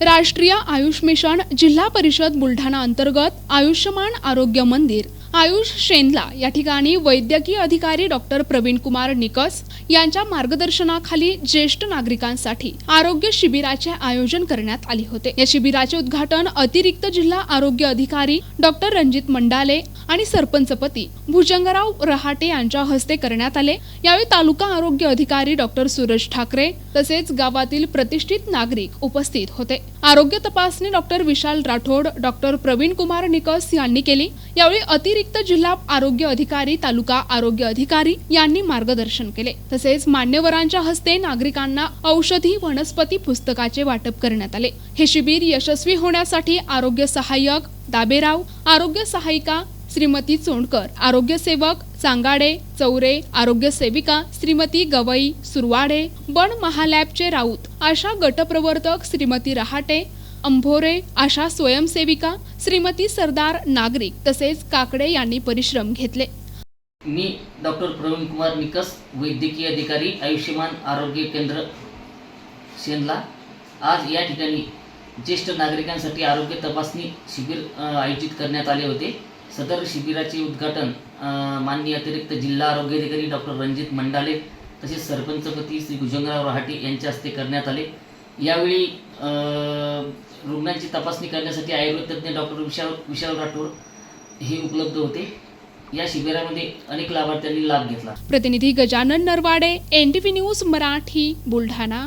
राष्ट्रीय आयुष मिशन जिल्हा परिषद बुलढाणा अंतर्गत आयुष्यमान आरोग्य मंदिर. आयुष शेंदला या ठिकाणी वैद्यकीय अधिकारी डॉक्टर प्रवीण कुमार निकस यांच्या मार्गदर्शनाखाली ज्येष्ठ नागरिकांसाठी आरोग्य शिबिराचे आयोजन करण्यात आले होते. या शिबिराचे उद्घाटन अतिरिक्त जिल्हा आरोग्य अधिकारी डॉक्टर रणजित मंडाले आणि सरपंचपती भुजंगराव रहाटे यांच्या हस्ते करण्यात आले. यावेळी तालुका आरोग्य अधिकारी डॉक्टर सूरज ठाकरे तसेच गावातील प्रतिष्ठित नागरिक उपस्थित होते. आरोग्य तपासणी डॉक्टर विशाल राठोड डॉक्टर प्रवीण कुमार निकस यांनी केली. यावेळी अतिरिक्त जिल्हा आरोग्य अधिकारी तालुका आरोग्य अधिकारी यांनी मार्गदर्शन केले. तसेच मान्यवरांच्या हस्ते नागरिकांना औषधी वनस्पती पुस्तकाचे वाटप करण्यात आले. हे शिबिर यशस्वी होण्यासाठी आरोग्य सहाय्यक दाबेराव आरोग्य सहायिका श्रीमती चोंडकर आरोग्य सेवक चांगाडे चौरे. आरोग्य सेविका श्रीमती गवई सुरवाडे. बण महालॅबचे राऊत. आशा गटप्रवर्तक श्रीमती रहाटे. अंभोरे. आशा स्वयंसेविका श्रीमती सरदार नागरिक. तसेच काकडे यांनी परिश्रम घेतले. मी डॉक्टर प्रवीण कुमार निकस वैद्यकीय अधिकारी आयुष्यमान आरोग्य केंद्र शेनला आज या ठिकाणी ज्येष्ठ नागरिकांसाठी आरोग्य तपासणी शिबिर आयोजित करण्यात आले होते. सदर शिबिराचे उद्घाटन माननीय अतिरिक्त जिल्हा आरोग्य अधिकारी डॉक्टर रणजित मंडाले तसेच सरपंचपती श्री भुजंगराव रहाटे यांच्या हस्ते करण्यात आले. यावेळी रुग्णांची तपासणी करण्यासाठी आयुर्वेदतज्ञ डॉक्टर विशाल विशाल राठोड हे उपलब्ध होते. या शिबिरामध्ये अनेक लाभार्थ्यांनी लाभ घेतला. प्रतिनिधी गजानन नरवाडे एन न्यूज मराठी बुलढाणा.